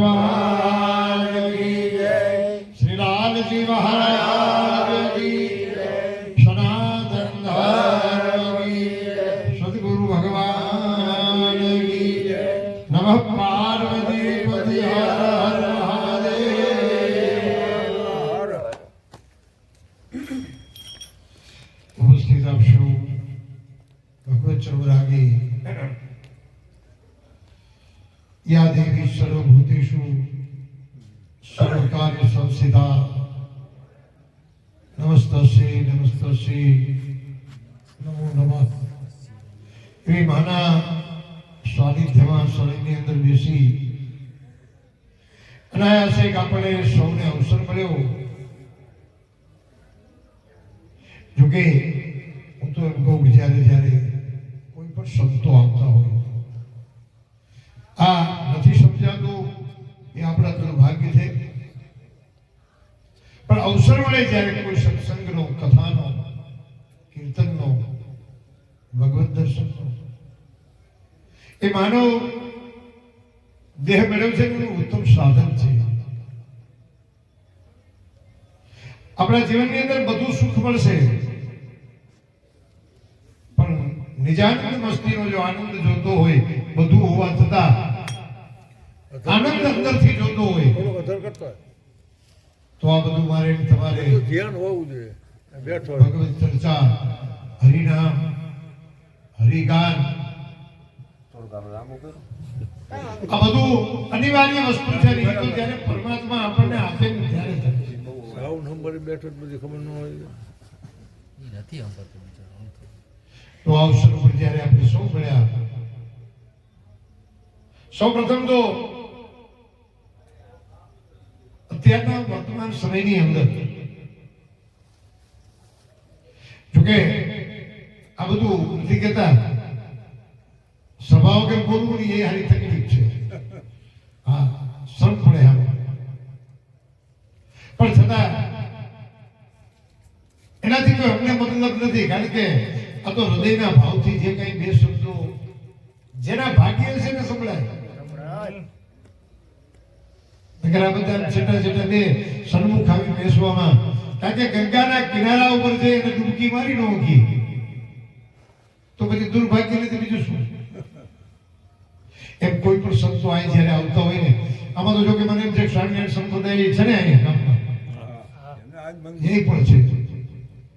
ભગવાન. શ્રી લાલજી મહારાજ અનાયાસે આપણે સૌને અવસર મળ્યો. જોકે, હું તો એમ કહું જ્યારે જ્યારે કોઈ પણ સંતો આવતા હોય, આ નથી સમજાતું, એ આપણા દુર્ભાગ્ય છે. પણ અવસર મળે જ્યારે કોઈ સત્સંગનો, કથાનો, કીર્તનનો, ભગવત દર્શનનો. એ માનવ દેહ મેળવ્યો છે એનું ઉત્તમ સાધન છે. આપણા જીવનની અંદર બધું સુખ મળશે. પણ નિજાનંદ મસ્તીનો જો આનંદ જોતો હોય બધું હોવા છતાં આનંદ અંદરથી જોતો હોય. તો આ બધું મારે તમારે ધ્યાન હોવું જોઈએ. બેઠો ભગવત ચર્ચા હરિનામ હરિગાન આ બધું અનિવાર્ય વસ્તુ છે ને તો જ્યારે પરમાત્મા આપણને આપે ને ત્યારે સાવ નંબરે બેઠો બધી ખબર ન હોય. નથી સંભળાતું તો. તો અવસર ઉપર જ્યારે આપણે સૌ મળ્યા સૌ પ્રથમ તો અત્યારના વર્તમાન સમયની અંદર જોકે આ બધું નથી કહેતા. સભાઓ કે બોલવું નહીં એ હારી તકલીફ છે. હા સર પડે હા પણ છતાં, એનાથી કોઈ મતલબ નથી. કારણ કે આ તો હૃદયના ભાવથી જે કઈ બે શબ્દો જેના ભાગ્ય છે ને સંભળાય. બધા છેટા છેટા બે સન્મુખ આવી બેસવામાં, કારણ કે ગંગાના કિનારા ઉપર જઈ અને ડૂબકી મારી ન મૂકી તો પછી દુર્ભાગ્ય નથી બીજું શું? એમ કોઈ પણ સંતો અહીં જ્યારે આવતા હોય ને, આમાં તો જો કે મને એમ છે સ્વામિનારાયણ સંપ્રદાય છે ને અહીંયા એ પણ છે.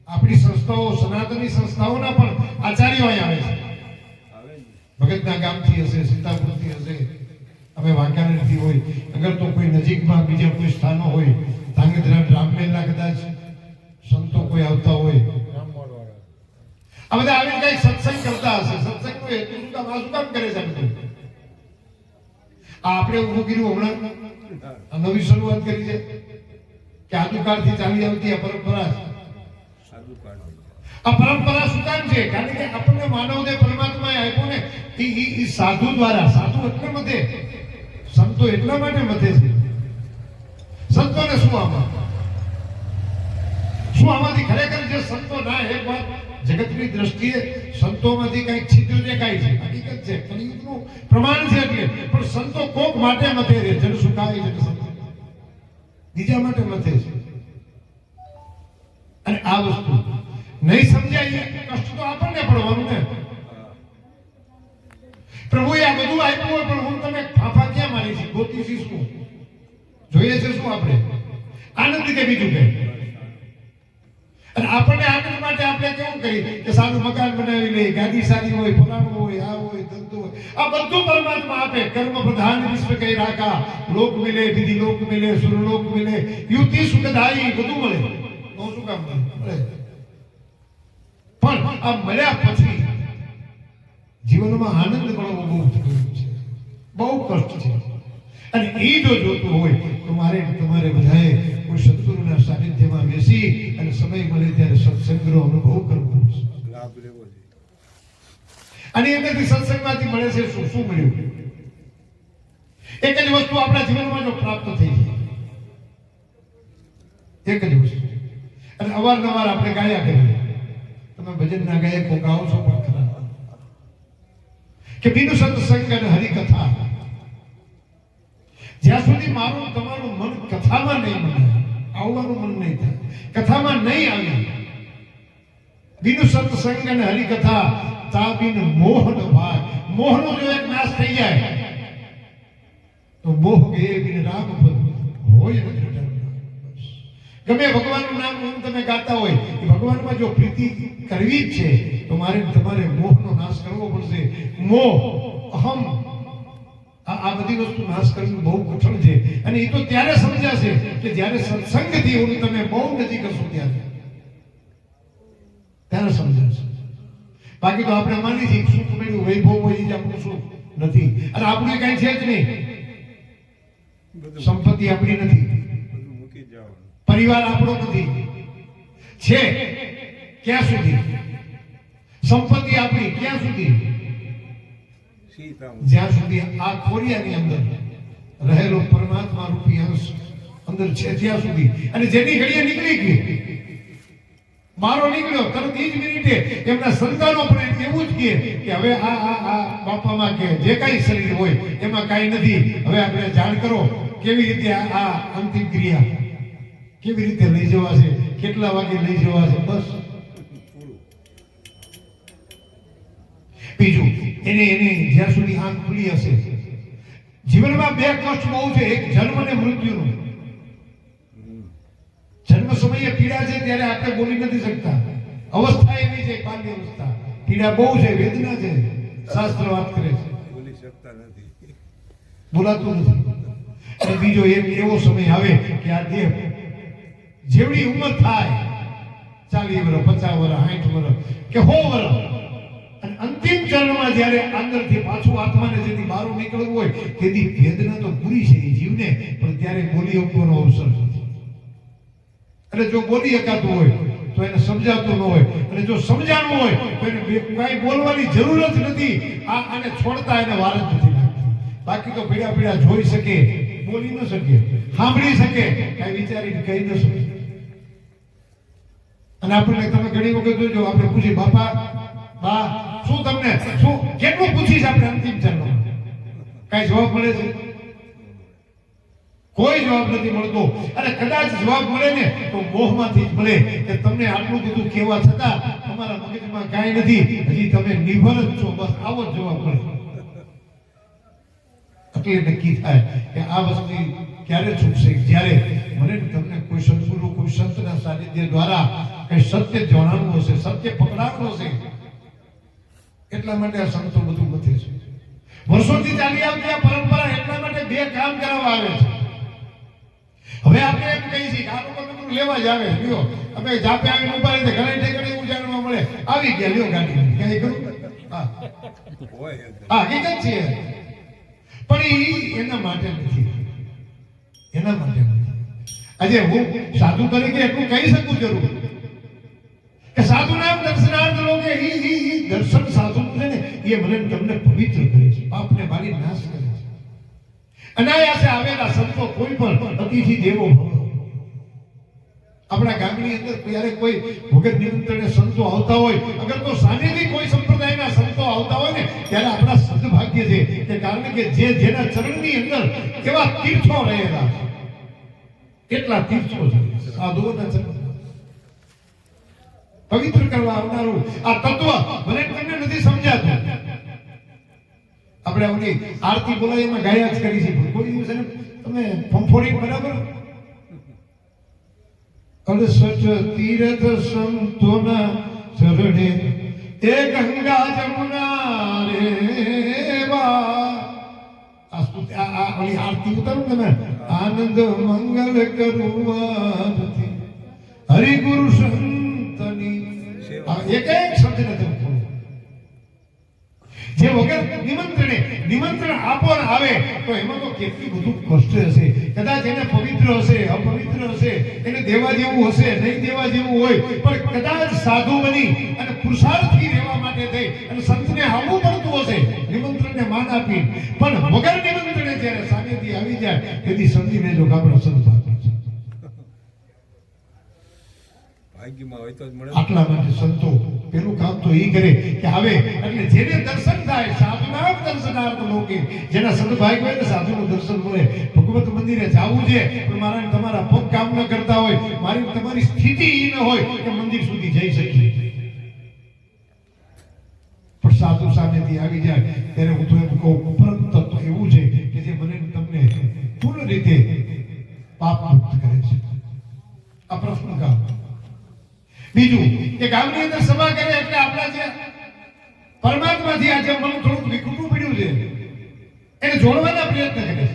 આપણી સંસ્થાઓ, સનાતની સંસ્થાઓના પણ આચાર્યો અહીં આવે છે. ભગતના ગામથી હશે, સીતાપુરથી હશે, અમે વાંકાનેરથી હોય, અગર તો કોઈ નજીકમાં બીજા કોઈ સ્થાનો હોય, ધાંગધ્રા રામમેલના કદાચ સંતો કોઈ આવતા હોય. આ બધા આવી કઈ સત્સંગ કરતા હશે. સત્સંગનો હેતુ શું કામ આ શું કામ કરે છે બધું? આપણે ઊભું કર્યું હમણાં. નવી શરૂઆત કરી છે. કે આદુકાળથી ચાલી આવતી આ પરંપરા આ પરંપરા શું છે? કારણ કે આપણને માનવને, પરમાત્માએ આપ્યો ને ઈ સાધુ દ્વારા, સાધુ એટલે મધે. સંતો એટલા માટે મધે છે. સંતોને શું આમાં? શું આમાંથી ખરેખર જે સંતો ના એક વાત જગતની દ્રષ્ટિએ સંતોમાંથી કંઈક છિદ્ર દેખાય છે, હકીકત છે કલિયુગનું પ્રમાણ છે એટલે, પણ સંતો કોક માટે મથે છે જન સુખાય છે બીજા માટે મથે છે. અને આ વસ્તુ, નહીં સમજાય કષ્ટ તો આપણને પડવાનું ને. પ્રભુએ આ બધું આપ્યું હોય, પણ હું તમે ફાફા ક્યાં મારી છે ગોતી શું જોઈએ છે શું આપણે? આનંદ કે બીજું કે? અને આપણને આનંદ માટે આપણે કેવું કરીએ કે સારું મકાન બનાવી લઈએ ગાડી સારી હોય ફલાણું હોય, આ હોય, ધંધો હોય. આ બધું પરમાત્મા આપે. કર્મ પ્રધાન વિશ્વ કઈ રાખા. લોક મિલે, વિધિ લોક મિલે સુરલોક મિલે. યુતિ સુખદાયી બધું મળે. બહુ શું કામ મળે. પણ આ મળ્યા પછી જીવનમાં આનંદ મળવો બહુ તકલીફ છે. બહુ કષ્ટ છે. અને એ જો જોતું હોય, તો મારે, તમારે બધાએ કોઈ સદગુરુના સાનિધ્યમાં બેસી અને સમય મળે ત્યારે સત્સંગનો અનુભવ કરવો અને એનાથી સત્સંગમાંથી મળે છે શું? શું મળ્યું? એક જ વસ્તુ આપણા જીવનમાં જો પ્રાપ્ત થઈ જાય. એક જ વસ્તુ. અને અવારનવાર આપણે ગાયા કરીએ. તમે ભજન ના ગાય ગાઓ છો પણ ખરા. કે બીજું સત્સંગ અને હરિકથા. જ્યાં સુધી મારું તમારું મન કથામાં નહીં મને આવવાનું મન નહીં થાય કથામાં નહીં આવી બિનુ સત્સંગ અને હરિકથા તા બિન મોહન ભાગ મોહનો જો એક નાશ થઈ જાય તો મોહ ગે બિન રામ પદ હોય ન જડર. બસ. ગમે ભગવાનનું નામ હું તમે ગાતા હોય, એ ભગવાનમાં જો પ્રીતિ કરવી જ છે, તો મારે ને તમારે મોહનો નાશ કરવો પડશે। મોહ અહમ આ બધી વસ્તુ નાશ કરવી બહુ કઠણ છે. અને એ તો ત્યારે સમજાશે કે જ્યારે સત્સંગથી હું તમે બહુ નજીક હશો ત્યારે. ત્યારે સમજાશે. બાકી તો આપણે માની છીએ સુખ મળ્યું વૈભવ હોય જ આપણું સુખ નથી. અને આપણું કઈ છે જ નહીં. સંપત્તિ આપણી નથી. પરિવાર આપણો નથી. છે. ક્યાં સુધી? સંપત્તિ આપણી ક્યાં સુધી? જ્યાં સુધી આ કોરિયાની અંદર રહેલો પરમાત્મા રૂપી અંશ અંદર છે ત્યાં સુધી. અને જેની ઘડીએ નીકળી ગઈ, મારો નીકળ્યો તરત એ જ મિનિટે એમના સંતાનો પણ એવું જ કહે કે હવે આ આ આ બાપામાં કે જે કાંઈ શરીર હોય, એમાં કાંઈ નથી. હવે આપણે જાણ કરો, કેવી રીતે આ અંતિમ ક્રિયા, કેવી રીતે લઈ જવાશે, કેટલા વાગે લઈ જવાશે, બસ પૂરું બીજું એને એને જ્યાં સુધી આંખ ખુલી હશે. જીવનમાં બે કષ્ટ બહુ છે. એક જન્મ અને મૃત્યુનું. જન્મ સમયે પીડા છે ત્યારે આપણે બોલી નથી શકતા. અવસ્થા એવી છે પાંડ્ય અવસ્થા. પીડા બહુ છે વેદના છે. શાસ્ત્ર વાત કરે છે. બોલી શકતા નથી. બોલાતું નથી. અને બીજો એક એવો સમય આવે કે આ દેહ જેવડી ઉંમર થાય ચાલીસ વર્ષ પચાસ વર્ષ સાઠ વર્ષ કે સો વર્ષ અંતિમ ચરણમાં જ્યારે અંદરથી પાછું આત્માને જેથી બહાર નીકળવું હોય, તેથી વેદના તો પૂરી છે જીવને, પણ ત્યારે બોલી શકવાનો અવસર નથી. અને જો બોલી શકાતું હોય, તો એને સમજાતું ન હોય. અને જો સમજાણું હોય, તો એને કાંઈ બોલવાની જરૂર જ નથી. આ આને છોડતા એને વાર જ નથી બાકી તો પીડા પીડા જોઈ શકે, બોલી ન શકે, સાંભળી શકે, કાંઈ વિચારીને કહી ન શકે. અને આપણને તમે ઘણી વખત જોજો, આપણે પૂછી બાપા બા શું તમને, શું, કેટલું પૂછીશ આપણે અંતિમ ચરણમાં? કઈ જવાબ મળે છે? કોઈ જવાબ નથી મળતો. અને કદાચ જવાબ મળે ને, તો મોહમાંથી જ મળે કે તમને આટલું બધું કહેવા છતાં તમારા મગજમાં કાંઈ નથી. હજી તમે નિર્ભર જ છો, બસ આવો જ જવાબ મળે. એટલે નક્કી થાય કે આ વસ્તુ ક્યારે છૂટશે? જ્યારે મને તમને કોઈ સદગુરુ, કોઈ સંતના સાનિધ્ય દ્વારા કઈ સત્ય જણાવવું હશે, સત્ય પકડાવવું હશે એટલા માટે આ સંતો બધું વધે છે. વર્ષોથી ચાલી આવતી આ પરંપરા એટલા માટે બે કામ કરવા આવે છે. હવે આપણે એમ કહી છીએ કે આ લોકો બધું લેવા જ આવે. લ્યો, અમે જાપે આવીને ઊભા રહીને ઘરે ઠેકડે એવું જાણવા મળે. આવી ગયા, લ્યો ગાડી. ક્યાંય કરું. હા. હકીકત છે. પણ એ એના માટે નથી. એના માટે નથી. આજે હું સાધુ તરીકે એટલું કહી શકું જરૂર. કે સાધુ નામ દર્શનાર્થ લોકે ઈ ઈ ઈ દર્શન સાધુ છે ને, એ મને તમને પવિત્ર કરે છે. પાપને મારી નાશ કરે છે. અનાયાસે આવેલા સંતો કોઈ પણ અતિથિ દેવો ભવ. આપણા ગામની અંદર જ્યારે કોઈ ભગત નિમંત્રણે સંતો આવતા હોય, અગર તો સામેથી કોઈ સંપ્રદાયના સંતો આવતા હોય ને, ત્યારે આપણા સદભાગ્ય છે કે કારણ કે જે જેના ચરણની અંદર એવા તીર્થો રહેલા છે. કેટલા તીર્થો છે? સાધુઓના ચરણ પવિત્ર કરવા આવનારું આ તત્વ ભલે તમને નથી સમજાતું. આપણે ઓલી આરતી બોલાય ગાયા જ કરી છે. કોઈ દિવસ એને તમે ફંફોડી બરાબર? અડસઠ તીર્થ સંતોના ચરણે એ ગંગા જમુના રે આ ઓલી આરતી ઉતારો તમે. આનંદ મંગલ કરુવાથી હરિ ગુરુ સંતની આ એક એક શબ્દ નથી ઉઠાવ્યો જે વગર નિમંત્રણે, નિમંત્રણ આપો આવે, તો એમાં તો કેટલું બધું કષ્ટ હશે. કદાચ એને પવિત્ર હશે, અપવિત્ર હશે, એને દેવા જેવું હશે, નહીં દેવા જેવું હોય, પણ કદાચ સાધુ બની અને પુરુષાર્થી રહેવા માટે થઈ અને સંતને આવવું પડતું હશે, નિમંત્રણને માન આપી. પણ વગર નિમંત્રણે જ્યારે સામેથી આવી જાય, તેથી સમજી લેજો કે આપણો સંત બાકી છે ભાગ્યમાં હોય તો જ મળે. આટલા માટે સંતો પેલું કામ તો એ કરે કે આવે એટલે જેને દર્શન થાય, સાધુના દર્શનાર્થ લોકે. જેના સદભાગ્ય હોય ને સાધુનું દર્શન મળે. ભગવત મંદિરે જવું છે, પણ મારા તમારા પગ કામ ન કરતા હોય, મારી તમારી સ્થિતિ એ ન હોય કે મંદિર સુધી જઈ શકીએ. પણ સાધુ સામેથી આવી જાય, ત્યારે હું તો એમ કહું, પરમ બીજું કે ગામની અંદર સભા કરે એટલે આપણા જે પરમાત્માથી આજે મન થોડુંક વિકૃતું પડ્યું છે, એને જોડવાના પ્રયત્ન કરે છે.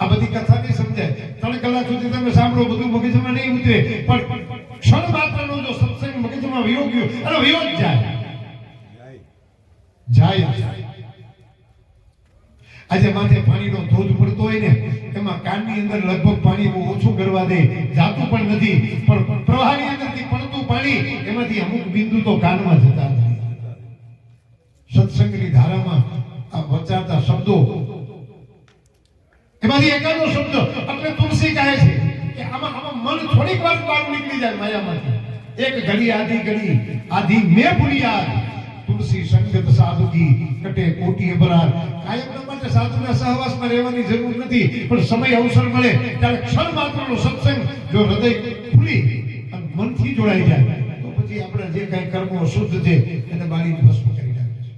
આ બધી કથા નહીં સમજાય. ત્રણ કલાક સુધી તમે સાંભળો, બધું મગજમાં નહીં ઉતરે. પણ ક્ષણ માત્રનો જો સત્સંગ મગજમાં વિયોગ ગયો, અને વિયોગ જાય. જાય જાય આજે માથે પાણીનો ધોધ પડતો હોય ને, એમાં કાનની અંદર લગભગ પાણી બહુ ઓછું કરવા દે. જાતું પણ નથી, પણ પ્રવાહની અંદરથી પડતું પાણી, એમાંથી અમુક બિંદુ તો કાનમાં જતા સત્સંગની ધારામાં આ વચાતા શબ્દો, એમાંથી એકાદો શબ્દ એટલે તુલસી કહે છે કે આમાં આમાં મન થોડીક વાર બહાર નીકળી જાય માયામાંથી. એક ઘડી, આધી ઘડી, આધી મેં ભૂલી ભૂલિયાદ તુલસી સંગત સાધુ કી કટે કોટી અબરાર કાયમ માટે સાધુના સહવાસમાં રહેવાની જરૂર નથી, પણ સમય અવસર મળે ત્યારે ક્ષણ માત્રનો સત્સંગ જો હૃદય ખુલી અને મનથી જોડાઈ જાય, તો પછી આપણે જે કાંઈ કર્મો અશુદ્ધ છે, એને બાળી ભસ્મ કરી નાખે છે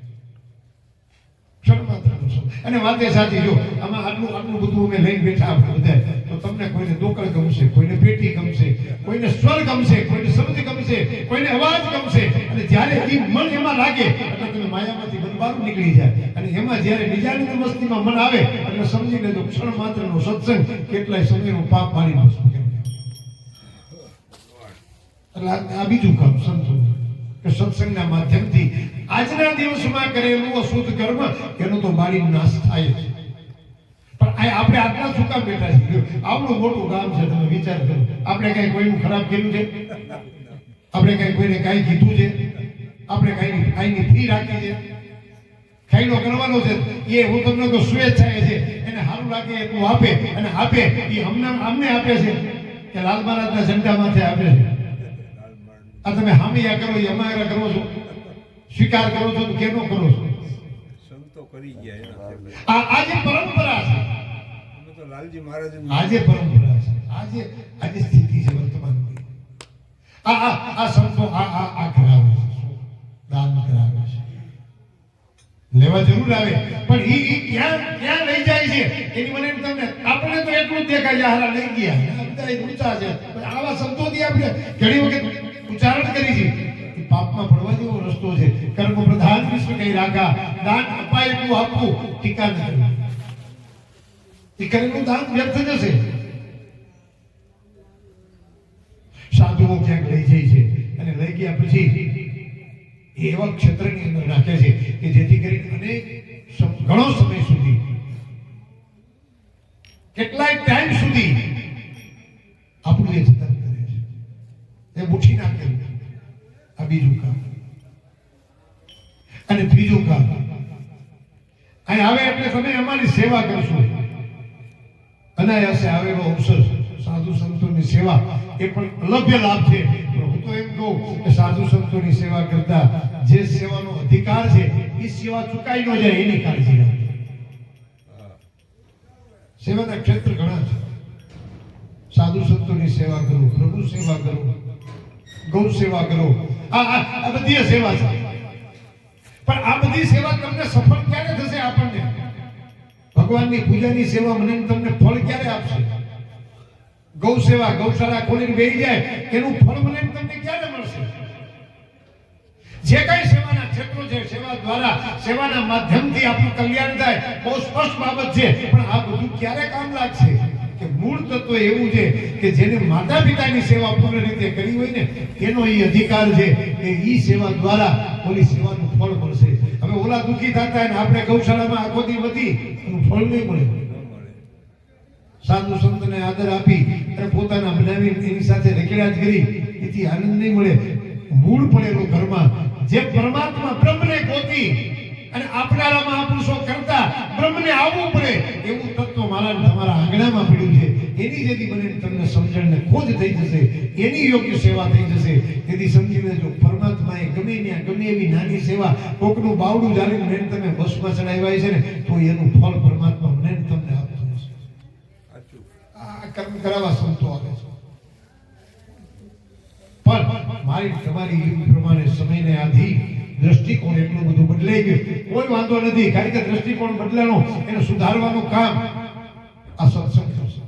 ક્ષણ માત્રનો સમય. અને વાતે સાચી જો, આમાં આટલું આટલું બધું અમે લઈને બેઠા આપણે બધા તો તમને કોઈને દોકળ ગમશે, કોઈને પેટી ગમશે, કોઈને સ્વર ગમશે, કોઈને શબ્દ ગમશે, કોઈને અવાજ ગમશે. અને જ્યારે એ મન એમાં લાગે, એટલે તમે માયામાંથી બનવાનું નીકળી જાય. અને એમાં જ્યારે બીજાની મસ્તીમાં મન આવે, એટલે સમજી લેજો, ક્ષણ માત્રનો સત્સંગ કેટલાય સમયનો પાપ મારી નાખશું. એટલે આ બીજું કામ, સંતો. સત્સંગના માધ્યમથી આજના દિવસમાં કરેલું અશુદ્ધ કર્મ, એનો તો મારી નાશ થાય છે પણ આપણે આટલા સુકા બેઠા છીએ? આવડું મોટું ગામ છે, તમે વિચાર કરો. આપણે કઈ કોઈનું ખરાબ કર્યું છે? આપણે કઈ કોઈને કાંઈ કીધું છે? આપણે કાંઈ કાંઈની ફી રાખી છે? કાંઈનો કરવાનો છે? એ હું તમને તો સ્વેચ્છાએ છે. એને સારું લાગે એટલું આપે, અને આપે, એ હમણાં અમને આપે છે. કે લાલ મહારાજના ઝંડા માથે આપે છે. આ તમે આ કરો એ અમારા કરો છો. સ્વીકાર કરો છો તો કેનો કરો છો? સંતો કરી ગયા એના આ આજે પરંપરા છે. અમે તો લાલજી મહારાજ આજે પરંપરા છે. આજે આજે સ્થિતિ છે વર્તમાન આ આ આ સંતો આ આ આ કરાવે છે. દાન કરાવે છે. લેવા જરૂર આવે. પણ ઈ ઈ ક્યાં ક્યાં લઈ જાય છે? એની મને તમને આપણે તો એટલું જ દેખાય છે હારા લઈ ગયા. બધા ઊંચા છે. આવા શબ્દોથી આપણે ઘણી વખત ઉચ્ચારણ કરી છે પાપમાં પડવા જેવો રસ્તો છે. કર્મ પ્રધાન વિશ્વ કઈ રાખા દાન અપાય એટલું આપવું, ટીકા નથી કરેલું દાન વ્યર્થ જશે. સાધુઓ ક્યાંક લઈ જાય છે અને લઈ ગયા પછી એવા ક્ષેત્રની અંદર રાખે છે કે જેથી કરી અનેક ઘણો સમય સુધી, કેટલાય ટાઈમ સુધી આપણું એ જતન કરે છે એ મુઠ્ઠી નાખેલું આ બીજું કામ. અને ત્રીજું કામ. અહીં આવે એટલે તમે અમારી સેવા કરશો. અનાયાસે આવેલો અવસર સાધુ સંતોની સેવા. એ પણ અલભ્ય લાભ છે. હું તો એમ કહું કે સાધુ સંતોની સેવા કરતા જે સેવાનો અધિકાર છે એ સેવા ચુકાઈ ન જાય, એની કાળજી સેવાના ક્ષેત્ર ઘણા છે. સાધુ સંતોની સેવા કરો પ્રભુ સેવા કરો. ગૌ સેવા કરો. આ આ બધી સેવા છે. પણ આ બધી સેવા તમને સફળ ક્યારે થશે આપણને? ભગવાનની પૂજાની સેવા મને તમને ફળ ક્યારે આપશે? ગૌ સેવા, ગૌશાળા ખોલીને બેસી જાય એનું ફળ મને તમને ક્યારે મળશે? જે કઈ સેવાના ક્ષેત્રો છે, સેવા દ્વારા, સેવાના માધ્યમથી આપણું કલ્યાણ થાય, બહુ સ્પષ્ટ બાબત છે, પણ આ બધું ક્યારે કામ લાગશે? કે મૂળ તત્વ એવું છે કે જેને માતા પિતાની સેવા પૂર્ણ રીતે કરી હોય ને એનો એ અધિકાર છે કે એ સેવા દ્વારા ઓલી સેવાનું ફળ મળશે. હવે ઓલા દુઃખી થતા હોય ને, આપણે ગૌશાળામાં આખો વધી, એનું ફળ નહીં મળે. સાધુ સંતને આદર આપી, અને પોતાના બનાવી એની સાથે રેકડાજ કરી, એથી આનંદ નહીં મળે. મૂળ પડેલો ઘરમાં, જે પરમાત્મા બ્રહ્મને ગોતી અને આપનારા મહાપુરુષો કરતા બ્રહ્મને આવવું પડે એવું તત્વ મારા તમારા આંગણામાં પડ્યું છે. એની જેથી મને તમને સમજણને ખોજ થઈ જશે એની યોગ્ય સેવા થઈ જશે. તેથી સમજીને જો પરમાત્માએ ગમે ત્યાં ગમે એવી નાની સેવા કોકનું બાવડું જાળીને મેં તમે બસમાં ચડાવ્યા છે ને તો એનું ફળ પરમાત્મા મને તમને આપતું હશે. આ કર્મ કરાવવા સંતો આવે છે. પણ મારી તમારી યુગ પ્રમાણે સમયને આધી દ્રષ્ટિકોણ એટલું બધું બદલાઈ ગયું. કોઈ વાંધો નથી, કારણ કે દ્રષ્ટિકોણ બદલાનો એને સુધારવાનું કામ આ સત્સંગ થશે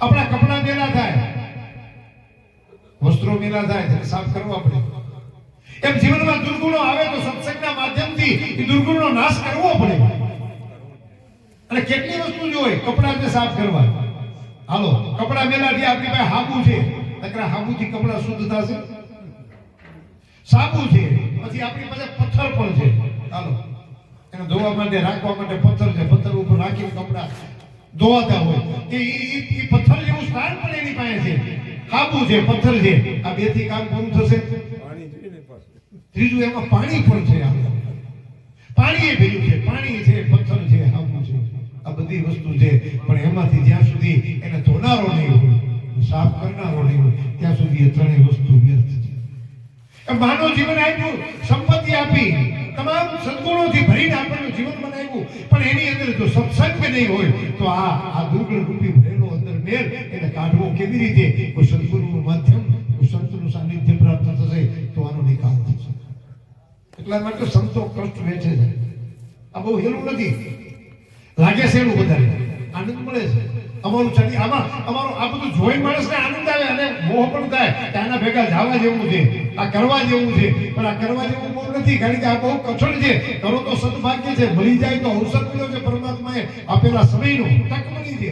આપણા કપડા મેલા થાય, વસ્ત્રો મેલા થાય, તેને સાફ કરવા પડે. એમ જીવનમાં દુર્ગુણો આવે તો સત્સંગના માધ્યમથી એ દુર્ગુણનો નાશ કરવો પડે. અને કેટલી વસ્તુ જોઈએ કપડાને સાફ કરવા. હાલો, કપડા મેલાથી આપણી પાસે હાબુ છે. નકરા હાબુથી કપડા શુદ્ધ થશે. સાબુ છે પછી આપણી પાસે પથ્થર પણ છે. ચાલો એને ધોવા માટે રાખવા માટે પથ્થર છે. પથ્થર ઉપર રાખીને કપડા ધોવાતા હોય. એ ઈ પથ્થર જેવું સ્થાન પણ એની પાસે છે. સાબુ છે પથ્થર છે. આ બેથી કામ પૂરું થશે. ત્રીજું એમાં પાણી પણ છે આપણે પાણી એ ભેગું છે. પાણી છે પથ્થર છે સાબુ છે. આ બધી વસ્તુ છે. પણ એમાંથી જ્યાં સુધી એને ધોનારો નહીં હોય સાફ કરનારો નહીં હોય ત્યાં સુધી એ ત્રણેય વસ્તુ વ્યર્થ છે એ માનવ જીવન આપ્યું, સંપત્તિ આપી. તમામ સદગુણોથી ભરીને આપણને જીવન બનાવ્યું. પણ એની અંદર જો સત્સંગ નહીં હોય, તો આ આ દુર્ગણ રૂપી ભરેલો અંદર મેળ એને કાઢવો કેવી રીતે? કોઈ સદગુરુનું માધ્યમ કોઈ સંતનું સાનિધ્ય પ્રાપ્ત થશે, તો આનો નિકાલ થશે. એટલા માટે સંતો કષ્ટ વેચે છે. આ બહુ હેલું નથી. લાગે છે એનું વધારે. આનંદ મળે છે. અમારું ચડી આમાં અમારું આ બધું જોઈ માણસને આનંદ આવે અને મોહ પણ થાય કે આના ભેગા જવા જેવું છે, આ કરવા જેવું છે. પણ આ કરવા જેવું બહુ નથી, કારણ કે આ બહુ કઠણ છે. કરો તો સદભાગ્ય છે મળી જાય તો ઔષધ મળ્યો છે પરમાત્માએ આપેલા સમયનું. તક મળી છે.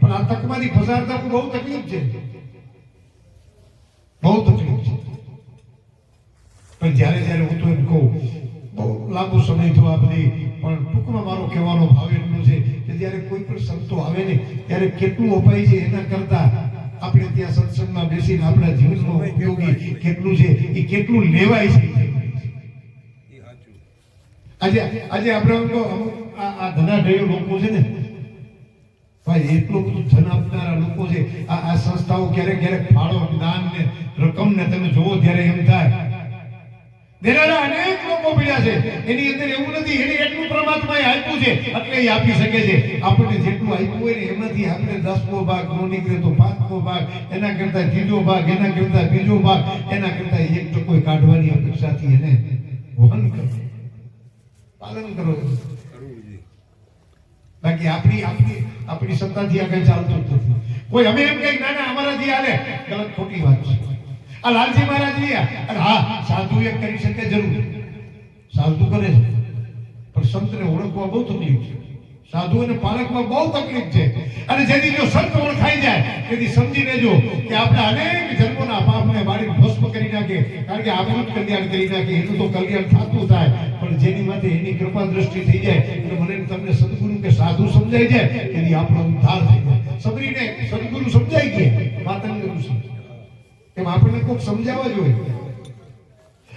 પણ આ તકમાંથી પસાર થવું બહુ તકલીફ છે. બહુ તકલીફ છે. પણ જ્યારે જ્યારે હું તો એમ કહું બહુ લાંબો સમય થયો આ બધી પણ ટૂંકમાં મારો કહેવાનો ભાવ એટલો છે કે જ્યારે કોઈ પણ સંતો આવે ને ત્યારે કેટલું અપાય છે એના કરતા આપણે ત્યાં સત્સંગમાં બેસીને આપણા જીવનનો ઉપયોગી કેટલું છે એ કેટલું લેવાય છે. આજે આજે આપણે આ ધનાઢ્યો લોકો છે ને ભાઈ એટલું બધું ધન આપનારા લોકો છે આ આ સંસ્થાઓ ક્યારેક ક્યારેક ફાળો દાન ને રકમ ને તમે જોવો ત્યારે એમ થાય છે. એની અંદર એવું નથી, એને એટલું પરમાત્માએ એટલે એ આપી શકે છે. આપણને જેટલું આપ્યું હોય ને, એમાંથી આપણે દસમો ભાગ, નો પાંચમો ભાગ, એના કરતાં ભાગ, એના કરતા ભાગ, એના કરતાં એક ટકો કાઢવાની અપેક્ષાથી એને વહન કરો. પાલન કરો. બાકી આપણી આપણી આપણી સત્તાથી આ કઈ ચાલતું નથી. કોઈ અમે એમ કઈ ના ના, અમારાથી હાલે. ગલત ખોટી વાત છે. આ લાલજી મહારાજ હા, સાધુ એ કરી શકે જરૂર. સાધુ કરે છે. પણ સંતને ઓળખવા બહુ તકલીફ છે. સાધુ અને પાલકમાં બહુ તકલીફ છે. અને જેથી જો સંત ઓળખાઈ જાય, તેથી સમજી લેજો કે આપણે અનેક જન્મોના પાપને બાળી ભસ્મ કરી નાખે. કારણ કે આપણું જ કલ્યાણ કરી નાખે એનું તો કલ્યાણ થતું થાય. પણ જેની માટે એની કૃપા દ્રષ્ટિ થઈ જાય એટલે મને તમને સદગુરુ કે સાધુ સમજાઈ જાય એની આપણો ઉદ્ધાર થઈ જાય. સબરીને એમ આપણને કોઈક સમજાવવા જોઈએ?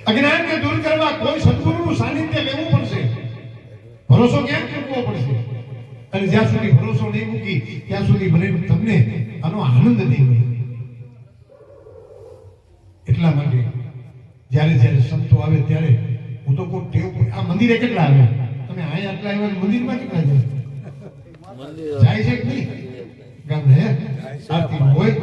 અજ્ઞાનને દૂર કરવા કોઈ સદગુરુનું સાનિધ્ય લેવું પડશે? ભરોસો ક્યાં મૂકવો પડશે? અને જ્યાં સુધી ભરોસો નહીં મૂકી, ત્યાં સુધી મને તમને આનો આનંદ નહીં મળે. એટલા માટે જ્યારે જ્યારે સંતો આવે ત્યારે હું તો કોઈ ટેવ આ મંદિરે કેટલા આવ્યા? તમે અહીંયા આટલા આવ્યા મંદિરમાં કેટલા જાય જાય છે કે નહીં? ગામ હે આરતી હોય?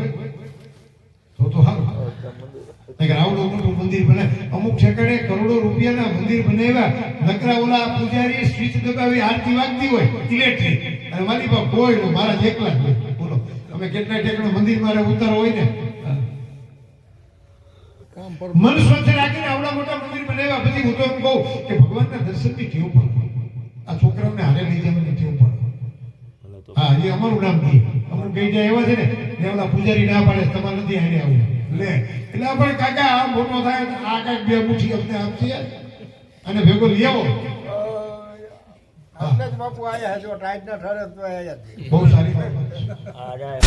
તો તો નકર આવડું મોટું મંદિર બને. અમુક ઠેકાણે કરોડો રૂપિયાના મંદિર બનાવ્યા. નકરા ઓલા પૂજારી સ્વિચ દબાવી આરતી વાગતી હોય ઇલેક્ટ્રિક અને મારી પાસે કોઈ ન મારા જ એકલા જ હોય. બોલો અમે કેટલા ઠેકાણે મંદિર મારે ઉતારો હોય ને. મન સ્વચ્છ રાખીને આવડા મોટા મંદિર બનાવ્યા. પછી હું તો એમ કહું કે ભગવાનના દર્શનથી કેવું પડે આ છોકરાઓને હારે લઈ જવાની પડે હા એ અમારું નામ દે અમુક કઈ જાય એવા છે ને ને પૂજારી ના પાડે તમારે નથી હારે આવું લે એટલે આપણે કાકા આ મોટો થાય આ કંઈક બે મુઠી અમને આપશે અને ભેગો લઈ આવો. આપણે જ બાપુ આયા જો ટાઈટ ના ઠરે તો આયા બહુ સારી વાત છે. આ જાય.